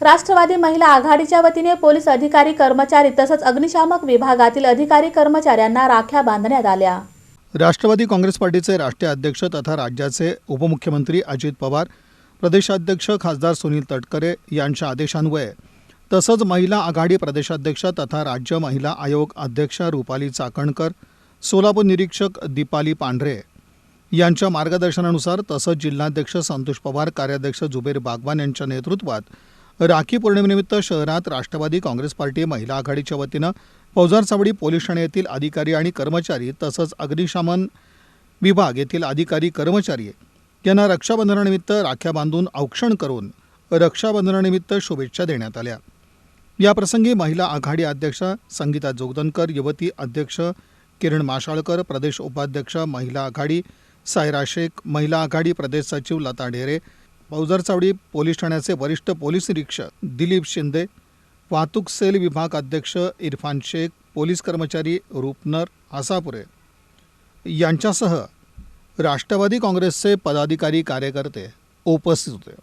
राष्ट्रवादी महिला आघाडीच्या वतीने पोलीस अधिकारी कर्मचारी तसंच अग्निशामक विभागातील अधिकारी कर्मचाऱ्यांना राख्या बांधण्यात आल्या. राष्ट्रवादी काँग्रेस पार्टीचे राष्ट्रीय अध्यक्ष तथा राज्याचे उपमुख्यमंत्री अजित पवार प्रदेशाध्यक्ष खासदार सुनील तटकरे यांच्या आदेशान्वये तसंच महिला आघाडी प्रदेशाध्यक्ष तथा राज्य महिला आयोग अध्यक्ष रुपाली चाकणकर सोलापूर निरीक्षक दीपाली पांढरे यांच्या मार्गदर्शनानुसार तसंच जिल्हाध्यक्ष संतोष पवार कार्याध्यक्ष जुबेर बागवान यांच्या नेतृत्वात राखी पौर्णिमेनिमित्त शहरात राष्ट्रवादी काँग्रेस पार्टी महिला आघाडीच्या वतीनं फौजार चावडी पोलीस ठाणे येथील अधिकारी आणि कर्मचारी तसंच अग्निशमन विभाग येथील अधिकारी कर्मचारी यांना रक्षाबंधनानिमित्त राख्या बांधून औक्षण करून रक्षाबंधनानिमित्त शुभेच्छा देण्यात आल्या. याप्रसंगी महिला आघाडी अध्यक्ष संगीता जोगदनकर युवती अध्यक्ष किरण माशाळकर प्रदेश उपाध्यक्ष महिला आघाडी सायरा शेख महिला आघाडी प्रदेश सचिव लता ढेरे पौजरचावडी पोलीस ठाण्याचे वरिष्ठ पोलीस निरीक्षक दिलीप शिंदे वाहतूक सेल विभाग अध्यक्ष इरफान शेख पोलीस कर्मचारी रुपनर आसापुरे. यांच्यासह राष्ट्रवादी काँग्रेसचे पदाधिकारी कार्यकर्ते उपस्थित होते.